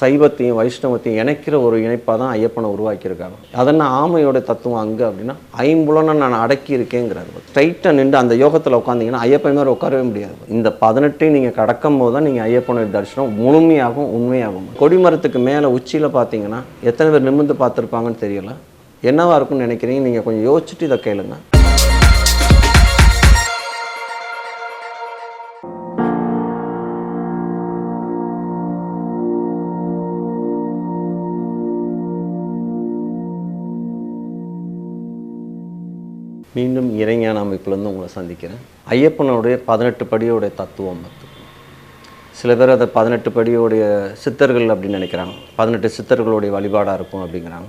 சைவத்தையும் வைஷ்ணவத்தையும் இணைக்கிற ஒரு இணைப்பாக தான் ஐயப்பனை உருவாக்கியிருக்காங்க. அதென்ன ஆமையோட தத்துவம் அங்கே அப்படின்னா ஐம்புலனை நான் அடக்கி இருக்கேங்கிறாரு ஸ்ட்ரைட்டாக நின்று அந்த யோகத்தில் உட்காந்தீங்கன்னா ஐயப்பன் மாதிரி உட்காரவே முடியாது. இந்த பதினெட்டையும் நீங்கள் கடக்கும் போது தான் நீங்கள் ஐயப்பனுடைய தரிசனம் முழுமையாகும் உண்மையாகும் கொடிமரத்துக்கு மேலே உச்சியில் பார்த்தீங்கன்னா எத்தனை பேர் நிமிர்ந்து பார்த்துருப்பாங்கன்னு தெரியல. என்னவா இருக்கும்னு நினைக்கிறீங்க? நீங்கள் கொஞ்சம் யோசிச்சுட்டு இதை கேளுங்க. இறைஞான அமைப்புலேருந்து உங்களை சந்திக்கிறேன். ஐயப்பனுடைய பதினெட்டு படியோடைய தத்துவம் அது சில பேர் அதை பதினெட்டு படியோடைய சித்தர்கள் அப்படின்னு நினைக்கிறாங்க. பதினெட்டு சித்தர்களுடைய வழிபாடாக இருக்கும் அப்படிங்கிறாங்க.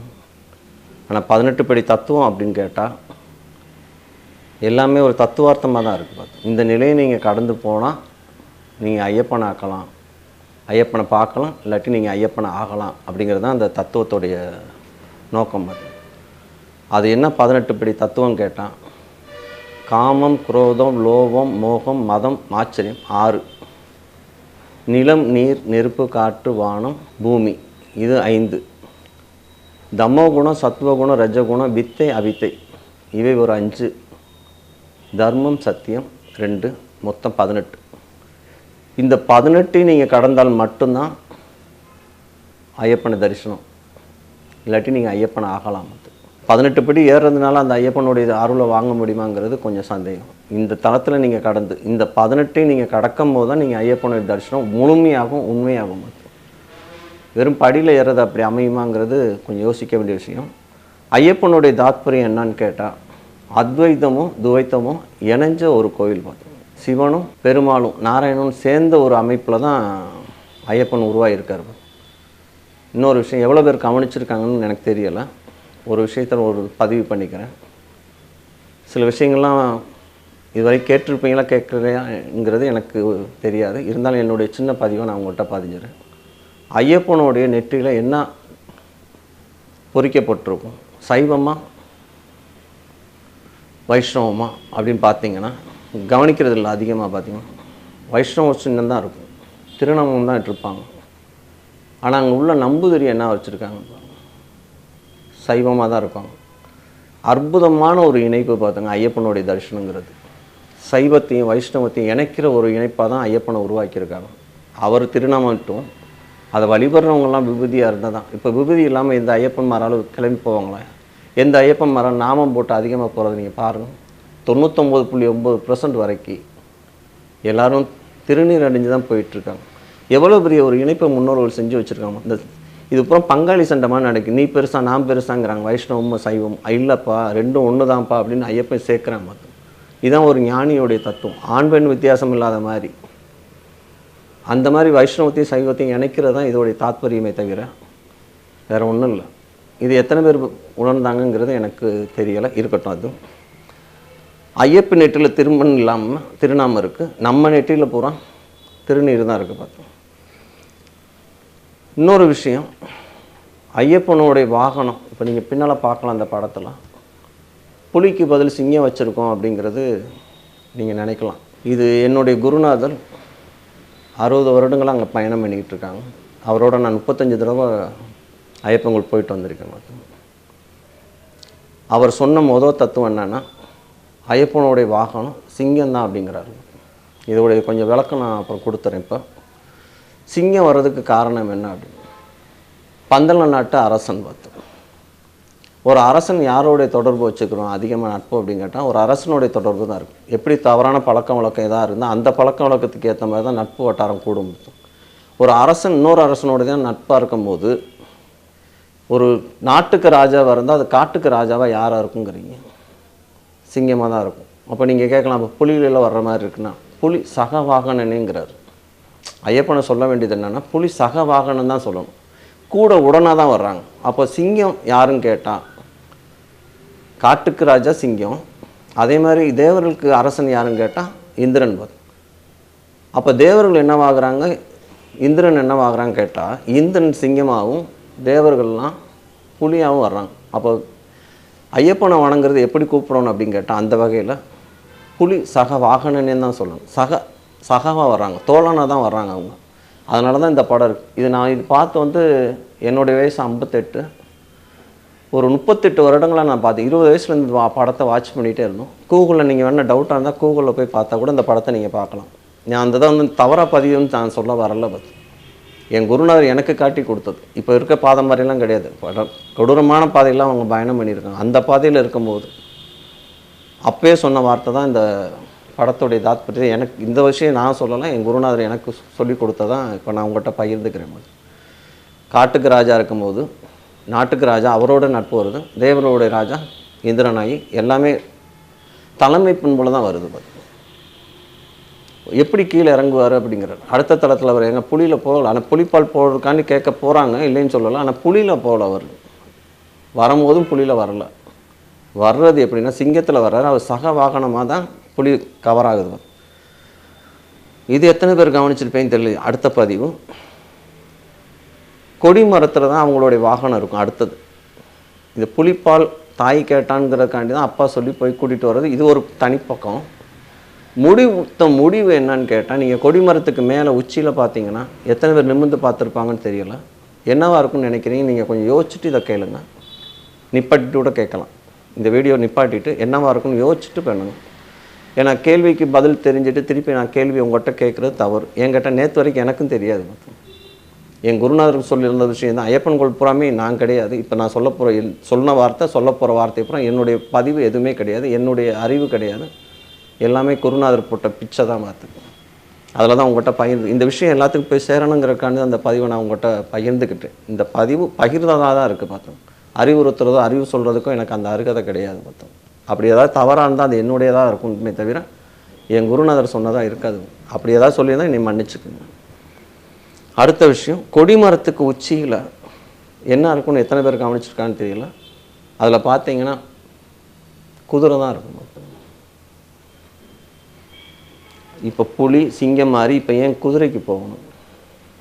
ஆனால் பதினெட்டு படி தத்துவம் அப்படின்னு கேட்டால் எல்லாமே ஒரு தத்துவார்த்தமாக தான் இருக்குது பார்த்து. இந்த நிலையை நீங்கள் கடந்து போனால் நீங்கள் ஐயப்பனை ஆக்கலாம் ஐயப்பனை பார்க்கலாம் இல்லாட்டி நீங்கள் ஐயப்பனை ஆகலாம் அப்படிங்கிறது தான் அந்த தத்துவத்துடைய நோக்கம் அது அது என்ன பதினெட்டு படி தத்துவம் கேட்டால் காமம் குரோதம் லோபம் மோகம் மதம் ஆச்சரியம் ஆறு. நிலம் நீர் நெருப்பு காற்று வானம் பூமி. இது ஐந்து. தமோகுணம் சத்துவகுணம் ரஜகுணம் வித்தை அவித்தை. இவை ஒரு அஞ்சு. தர்மம் சத்தியம் ரெண்டு. மொத்தம் பதினெட்டு. இந்த பதினெட்டையும் நீங்கள் கடந்தால் மட்டும்தான் ஐயப்பனை தரிசனம். இல்லாட்டி நீங்கள் ஐயப்பனை ஆகலாம்? பதினெட்டு படி ஏறுறதுனால அந்த ஐயப்பனுடைய அருளை வாங்க முடியுமாங்கிறது கொஞ்சம் சந்தேகம். இந்த தளத்தில் நீங்கள் கடந்து இந்த பதினெட்டையும் நீங்கள் கடக்கும் போது தான் நீங்கள் ஐயப்பனுடைய தரிசனம் முழுமையாகவும் உண்மையாகும் வெறும் படியில் ஏறது அப்படி அமையுமாங்கிறது கொஞ்சம் யோசிக்க வேண்டிய விஷயம். ஐயப்பனுடைய தாத்பரியம் என்னன்னு கேட்டால் அத்வைத்தமும் துவைத்தமும் இணைஞ்ச ஒரு கோவில் பார்த்தோம் சிவனும் பெருமாளும் நாராயணனும் சேர்ந்த ஒரு அமைப்பில் தான் ஐயப்பன் உருவாகியிருக்கார். இன்னொரு விஷயம் எவ்வளோ பேர் கவனிச்சிருக்காங்கன்னு எனக்கு தெரியலை. ஒரு விஷயத்தை ஒரு பதிவு பண்ணிக்கிறேன். சில விஷயங்கள்லாம் இதுவரை கேட்டிருப்பீங்களா கேட்குறேங்கிறது எனக்கு தெரியாது. இருந்தாலும் என்னுடைய சின்ன பதிவை நான் உங்கள்கிட்ட பதிஞ்சிடுறேன். ஐயப்பனுடைய நெற்றியில் என்ன பொறிக்கப்பட்டிருக்கும்? சைவமா? வைஷ்ணவமா? அப்படின்னு பார்த்தீங்கன்னா கவனிக்கிறது இல்லை அதிகமாக பார்த்தீங்கன்னா வைஷ்ணவ சின்னம் தான் இருக்கும். திருநாமம் தான் இட்டிருப்பாங்க. ஆனால் அங்கே உள்ள நம்புதிரி என்ன வச்சுருக்காங்க? சைவமாக தான் இருக்கும். அற்புதமான ஒரு இணைப்பு பார்த்துங்க ஐயப்பனுடைய தரிசனங்கிறது. சைவத்தையும் வைஷ்ணவத்தையும் இணைக்கிற ஒரு இணைப்பாக தான் ஐயப்பனை உருவாக்கியிருக்காங்க. அவர் திருநாமட்டும் அதை வழிபடுறவங்கலாம் விபூதியாக இருந்தால் தான். இப்போ விபூதி இல்லாமல் எந்த ஐயப்பன் மராலும் கிளம்பி போவாங்களே? எந்த ஐயப்பன் மரம் நாமம் போட்டு அதிகமாக போகிறத நீங்கள் பாருங்கள் தொண்ணூத்தொம்பது புள்ளி ஒம்பது பர்சன்ட் வரைக்கும் எல்லோரும் திருநீர் அடைஞ்சு தான் போயிட்டுருக்காங்க எவ்வளோ பெரிய ஒரு இணைப்பை முன்னோர்கள் செஞ்சு வச்சுருக்காங்க. இந்த இது பூரா பங்காளி சண்டமாக மாதிரி நடக்குது நீ பெருசா நான் பெருசாங்கிறாங்க. வைஷ்ணவமும் சைவம். இல்லைப்பா ரெண்டும் ஒன்று தான்ப்பா அப்படின்னு ஐயப்பன் சேர்க்குறாங்க மொத்தம் இதுதான் ஒரு ஞானியோடைய தத்துவம். ஆண் பெண் வித்தியாசம் இல்லாத மாதிரி. அந்த மாதிரி வைஷ்ணவத்தையும் சைவத்தையும் இணைக்கிறது தான் இதோடைய தாத்பரியமே தவிர வேறு ஒன்றும் இல்லை. இது எத்தனை பேர் உணர்ந்தாங்கங்கிறது எனக்கு தெரியலை. இருக்கட்டும் அது. ஐயப்பன் நெற்றியில் திருமணம் இல்லாமல் திருநாமம் இருக்குது நம்ம நெற்றியில் பூரா திருநீர் தான் இருக்குது பார்த்தோம் இன்னொரு விஷயம் ஐயப்பனுடைய வாகனம் இப்போ நீங்கள் பின்னால் பார்க்கலாம் அந்த படத்தில். புலிக்கு பதில் சிங்கம் வச்சுருக்கோம் அப்படிங்கிறது நீங்கள் நினைக்கலாம். இது என்னுடைய குருநாதர் அறுபது வருடங்களாக அங்கே பயணம் பண்ணிக்கிட்டு இருக்காங்க. அவரோட நான் முப்பத்தஞ்சு தடவை ஐயப்பங்கள் போயிட்டு வந்திருக்கேன் மட்டும் அவர் சொன்ன மொதல் தத்துவம் என்னென்னா ஐயப்பனுடைய வாகனம் சிங்கம் தான் அப்படிங்கிறாரு. இதோடைய கொஞ்சம் விளக்கம் நான் அப்புறம் கொடுத்துறேன் இப்போ. சிங்கம் வர்றதுக்கு காரணம் என்ன அப்படின்னு? பந்தள நாட்டு அரசன் பார்த்து. ஒரு அரசன் யாரோடைய தொடர்பு வச்சுக்கிறோம்? அதிகமாக நட்பு அப்படின்னு கேட்டால் ஒரு அரசனுடைய தொடர்பு தான் இருக்கும் எப்படி தவறான பழக்க வழக்கம் எதாக இருந்தால் அந்த பழக்க வழக்கத்துக்கு ஏற்ற மாதிரி தான் நட்பு வட்டாரம் கூடும். ஒரு அரசன் இன்னொரு அரசனோட தான் நட்பாக இருக்கும்போது ஒரு நாட்டுக்கு ராஜாவாக இருந்தால் அது காட்டுக்கு ராஜாவாக யாராக இருக்குங்கிறீங்க? சிங்கமாக தான் இருக்கும். அப்போ நீங்கள் கேட்கலாம் அப்போ புலிகளெல்லாம் வர்ற மாதிரி இருக்குன்னா புலி சகவாகனனேங்கிறார் ஐயப்பனை சொல்ல வேண்டியது என்னென்னா புலி சக வாகனம் தான் சொல்லணும். கூட உடனாக தான் வர்றாங்க. அப்போ சிங்கம் யாருன்னு கேட்டால் காட்டுக்கு ராஜா சிங்கம். அதே மாதிரி தேவர்களுக்கு அரசன் யாருன்னு கேட்டால் இந்திரன் வரும் அப்போ தேவர்கள் என்னவாகிறாங்க இந்திரன் என்னவாகிறாங்க கேட்டால் இந்திரன் சிங்கமாகவும் தேவர்கள்லாம் புலியாகவும் வர்றாங்க. அப்போ ஐயப்பனை வணங்குறது எப்படி கூப்பிடணும் அப்படின்னு கேட்டால் அந்த வகையில் புலி சக வாகனன்னு தான் சொல்லணும். சக சகாவாக வர்றாங்க. தோழனாக தான் வர்றாங்க அவங்க. அதனால தான் இந்த படம் இருக்குது இது நான் இது பார்த்து வந்து என்னுடைய வயசு ஐம்பத்தெட்டு. ஒரு முப்பத்தெட்டு வருடங்களாக நான் பார்த்தேன். இருபது வயசுலேருந்து வா- படத்தை வாட்ச் பண்ணிகிட்டே இருந்தோம். கூகுளில் நீங்கள் வேணால் டவுட்டாக இருந்தால் கூகுளில் போய் பார்த்தா கூட இந்த படத்தை நீங்கள் பார்க்கலாம். நான் அந்த தான் வந்து தவறாக பதிவுன்னு நான் சொல்ல வரல பார்த்து என் குருநாதர் எனக்கு காட்டி கொடுத்தது. இப்போ இருக்க பாதை மாதிரிலாம் கிடையாது. படம் கொடூரமான பாதையெல்லாம் அவங்க பயணம் பண்ணியிருக்காங்க. அந்த பாதையில் இருக்கும்போது அப்பயே சொன்ன வார்த்தை தான் இந்த படத்துடைய தாத்பரியம் எனக்கு இந்த விஷயம் நான் சொல்லலாம் என் குருநாதர் எனக்கு சொல்லி கொடுத்ததான் இப்போ நான் உங்கள்கிட்ட பகிர்ந்துக்கிறேன். காட்டுக்கு ராஜா இருக்கும்போது நாட்டுக்கு ராஜா அவரோட நட்பு வருது. தேவரோடைய ராஜா இந்திரனாகி எல்லாமே தலைமை பின்புல தான் வருது எப்படி கீழே இறங்குவார் அப்படிங்கிறார். அடுத்த தளத்தில் அவர் எங்கள் புலியில் போகல. ஆனால் புலிப்பால் போடுறதுக்காண்டி கேட்க போகிறாங்க இல்லைன்னு சொல்லலாம் ஆனால் புலியில் போகல அவர். வரும்போதும் புலியில் வரல. வர்றது எப்படின்னா சிங்கத்தில் வர்றாரு. அவர் சக வாகனமாக தான் புலி கவர் ஆகுது. இது எத்தனை பேர் கவனிச்சிருப்பேன்னு தெரியல. அடுத்த பதிவு. கொடி மரத்தில் தான் அவங்களுடைய வாகனம் இருக்கும் அடுத்தது. இந்த புலிப்பால் தாய் கேட்டான்ங்கிறதுக்காண்டி தான் அப்பா சொல்லி போய் கூட்டிகிட்டு வர்றது. இது ஒரு தனிப்பக்கம். முடிவுத்த முடிவு என்னன்னு கேட்டால் நீங்கள் கொடிமரத்துக்கு மேலே உச்சியில் பார்த்தீங்கன்னா எத்தனை பேர் நிமிர்ந்து பார்த்துருப்பாங்கன்னு தெரியல. என்னவாக இருக்கும்னு நினைக்கிறீங்க? நீங்கள் கொஞ்சம் யோசிச்சுட்டு இதை கேளுங்க. நிப்பாட்டிட்டு கூட கேட்கலாம். இந்த வீடியோ நிப்பாட்டிட்டு என்னவாக இருக்கும்னு யோசிச்சுட்டு பண்ணுங்கள் ஏன்னா கேள்விக்கு பதில் தெரிஞ்சுட்டு திருப்பி நான் கேள்வி உங்கள்கிட்ட கேட்குறது தவறு. என்கிட்ட நேற்று வரைக்கும் எனக்கும் தெரியாது என் குருநாதர் சொல்லியிருந்த விஷயம் தான். ஐயப்பன் கோள் புறாமே நான் கிடையாது. இப்போ நான் சொல்ல போகிற சொன்ன வார்த்தை சொல்ல போகிற வார்த்தை புறம் என்னுடைய பதிவு எதுவுமே கிடையாது. என்னுடைய அறிவு கிடையாது. எல்லாமே குருநாதர் போட்ட பிச்சை தான் பார்த்து அதில் தான் உங்கள்கிட்ட பகிர்ந்து இந்த விஷயம் எல்லாத்துக்கும் போய் சேரணுங்கிறக்காண்டி அந்த பதிவை நான் உங்கள்கிட்ட பகிர்ந்துக்கிட்டேன். இந்த பதிவு பகிர்ந்ததாக தான் இருக்குது பார்த்தோம் அறிவுறுத்துறதோ அறிவு சொல்கிறதுக்கும் எனக்கு அந்த அருகதை கிடையாது பார்த்தோம் அப்படி ஏதாவது தவறாக இருந்தால் அது என்னுடையதாக இருக்குமே தவிர என் குருநாதர் சொன்னதாக இருக்காது. அப்படி ஏதாவது சொல்லியிருந்தால் நீ மன்னிச்சுக்குங்க. அடுத்த விஷயம் கொடிமரத்துக்கு உச்சியில் என்ன இருக்கும்னு எத்தனை பேர் கவனிச்சிருக்கான்னு தெரியல. அதில் பார்த்தீங்கன்னா குதிரை தான் இருக்கும். இப்போ புலி சிங்கம் மாதிரி இப்போ ஏன் குதிரைக்கு போகணும்?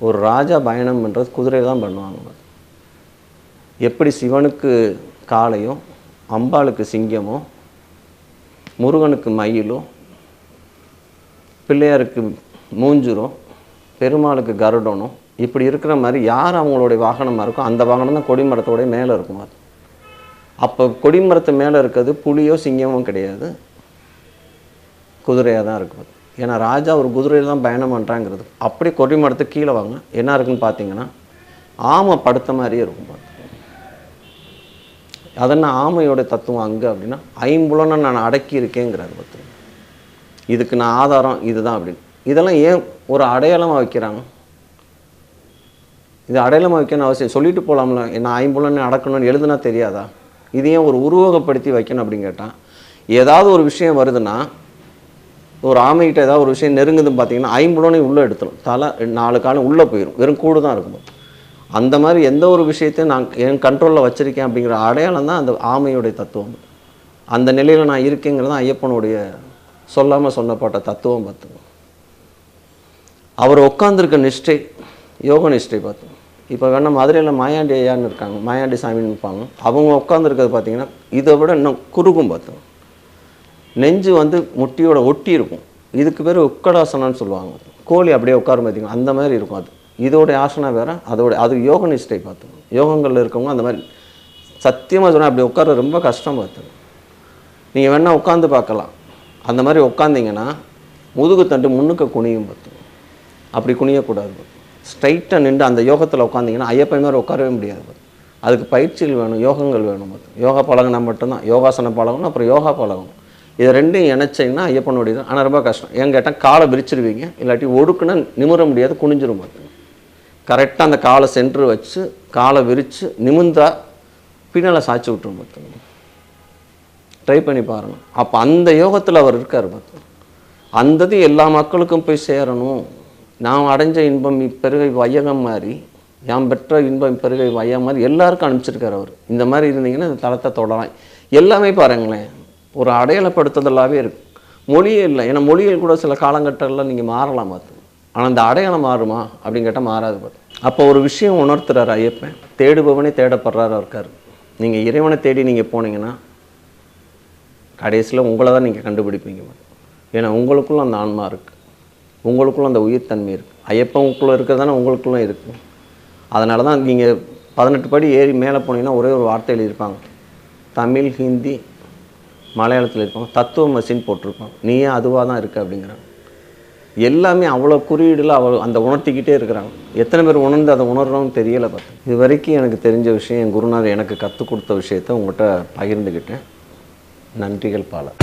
ஒரு ராஜா பயணம் பண்ணுறது குதிரை தான் பண்ணுவாங்க. எப்படி சிவனுக்கு காளையும் அம்பாளுக்கு சிங்கமோ முருகனுக்கு மயிலும் பிள்ளையாருக்கு மூஞ்சுரும் பெருமாளுக்கு கருடனும். இப்படி இருக்கிற மாதிரி யார் அவங்களுடைய வாகனமாக இருக்கோ அந்த வாகனம் தான் கொடிமரத்தோடைய மேலே இருக்கும் அது. அப்போ கொடிமரத்து மேலே இருக்கிறது புலியோ சிங்கமோ கிடையாது. குதிரையாக தான் இருக்கும் ஏன்னா ராஜா ஒரு குதிரையில் தான் பயணம் பண்ணுறாங்கிறது அப்படியே கொடிமரத்துக்கு கீழே வாங்க. என்ன இருக்குன்னு பார்த்தீங்கன்னா ஆமை படுத்த மாதிரியே இருக்கும் அதென்ன ஆமையோட தத்துவம் அங்கே அப்படின்னா ஐம்புலனை நான் அடக்கி இருக்கேங்கிறாரு பற்றி இதுக்கு நான் ஆதாரம் இதுதான் அப்படின்னு. இதெல்லாம் ஏன் ஒரு அடையாளமாக வைக்கிறாங்க? இது அடையாளமாக வைக்கணும் அவசியம். சொல்லிட்டு போகலாம்ல என்ன ஐம்புலன் அடக்கணும்னு எழுதுனா தெரியாதா? இது ஏன் ஒரு உருவகப்படுத்தி வைக்கணும் அப்படின்னு கேட்டால் ஏதாவது ஒரு விஷயம் வருதுன்னா ஒரு ஆமைகிட்ட ஏதாவது ஒரு விஷயம் நெருங்குதுன்னு பார்த்தீங்கன்னா ஐம்புலனையும் உள்ளே எடுத்துடும் தலை நாலு காலம் உள்ளே போயிடும் வெறும் கூடு தான் இருக்கும். அந்த மாதிரி எந்த ஒரு விஷயத்தையும் நான் என் கண்ட்ரோலில் வச்சுருக்கேன் அப்படிங்கிற அடையாளம் தான் அந்த ஆமையுடைய தத்துவம். அந்த நிலையில் நான் இருக்கேங்கிறது தான் ஐயப்பனுடைய சொல்லாமல் சொன்னப்பட்ட தத்துவம் பார்த்து. அவர் உட்காந்துருக்க நிஷ்டை யோக நிஷ்டை பார்த்து. இப்போ வேணால் மதுரையில் மாயாண்டி ஐயான்னு இருக்காங்க மாயாண்டி சாமின்னு இருப்பாங்க. அவங்க உட்காந்துருக்கிறது பார்த்தீங்கன்னா இதை விட இன்னும் குறுகும் பார்த்து. நெஞ்சு வந்து முட்டியோட ஒட்டி இருக்கும். இதுக்கு பேர் உக்கடாசனம்னு சொல்லுவாங்க. கோழி அப்படியே உட்காரும் பார்த்தீங்கன்னா அந்த மாதிரி இருக்கும் அது. இதோடைய ஆசனம் வேறு அதோடய அது யோக நிஷ்டை பார்த்து யோகங்களில் இருக்கவங்க அந்த மாதிரி சத்தியமாக சொன்னால் அப்படி உட்கார ரொம்ப கஷ்டம் பார்த்துக்கணும். நீங்கள் வேணால் உட்காந்து பார்க்கலாம். அந்த மாதிரி உட்காந்திங்கன்னா முதுகு தண்டு முன்னுக்கு குனியும் பார்த்துக்கணும். அப்படி குனியக்கூடாது ஸ்ட்ரைட்டாக நின்று அந்த யோகத்தில் உட்காந்திங்கன்னா ஐயப்பன் மாதிரி உட்காரவே முடியாது அதுக்கு பயிற்சிகள் வேணும் யோகங்கள் வேணும் பாத்து. யோகா பழகினா மட்டும்தான். யோகாசனம் பழகணும் அப்புறம் யோகா பழகணும். இதை ரெண்டையும் இணைச்சிங்கன்னா ஐயப்பனுடையது. ஆனால் ரொம்ப கஷ்டம். ஏன் கேட்டால் காலை விரிச்சிருவீங்க. இல்லாட்டி ஒடுக்குன்னா நிமிர முடியாது குனிஞ்சிரும் பார்த்து கரெக்டாக அந்த காலை சென்ட்ரு வச்சு காலை விரித்து நிமிந்தா பின்னால் சாய்ச்சி விட்டுரும் பார்த்துக்கணும் ட்ரை பண்ணி பாருங்க. அப்போ அந்த யோகத்தில் அவர் இருக்கார் பார்த்து அந்தது எல்லா மக்களுக்கும் போய் சேரணும். நாம் அடைஞ்ச இன்பம் இப்பெருகை வையகம் மாதிரி யாம் பெற்ற இன்பம் இப்பெருகை வையம் மாதிரி எல்லாருக்கும் அனுப்பிச்சிருக்கார் அவர். இந்த மாதிரி இருந்தீங்கன்னா இந்த தளத்தை தொடலாம். எல்லாமே பாருங்களேன் ஒரு அடையாளப்படுத்துதலாகவே இருக்கு. மொழியே இல்லை. ஏன்னா மொழியில் கூட சில காலகட்டங்களில் நீங்கள் மாறலாம் பார்த்து. ஆனால் அந்த அடையாளம் மாறுமா அப்படின்னு கேட்டால் மாறாது பார்த்து அப்போ ஒரு விஷயம் உணர்த்துறாரு ஐயப்பன். தேடுபவனே தேடப்படுறாரா இருக்கார். நீங்கள் இறைவனை தேடி நீங்கள் போனீங்கன்னா கடைசியில் உங்களை தான் நீங்கள் கண்டுபிடிப்பீங்க ஏன்னா உங்களுக்குள்ள அந்த ஆன்மா இருக்குது உங்களுக்குள்ள அந்த உயிர்த்தன்மை இருக்குது ஐயப்பனுக்குள்ளே இருக்கிறது தானே உங்களுக்குள்ளே இருக்குது அதனால தான் நீங்கள் பதினெட்டு படி ஏறி மேலே போனீங்கன்னா ஒரே ஒரு வார்த்தை எழுதியிருப்பாங்க. தமிழ் ஹிந்தி மலையாளத்தில் இருப்பாங்க. தத்துவ மசின்னு போட்டிருப்பாங்க. நீயே அதுவாக தான் இருக்க அப்படிங்கிறாங்க. எல்லாமே அவ்வளோ குறியீடில் அவ்வளோ அந்த உணர்த்திக்கிட்டே இருக்கிறாங்க. எத்தனை பேர் உணர்ந்து அதை உணர்றோம்னு தெரியலை பார்த்து. இது வரைக்கும் எனக்கு தெரிஞ்ச விஷயம் என் குருநாதர் எனக்கு கற்றுக் கொடுத்த விஷயத்த உங்கள்கிட்ட பகிர்ந்துக்கிட்டேன் நன்றிகள் பாலர்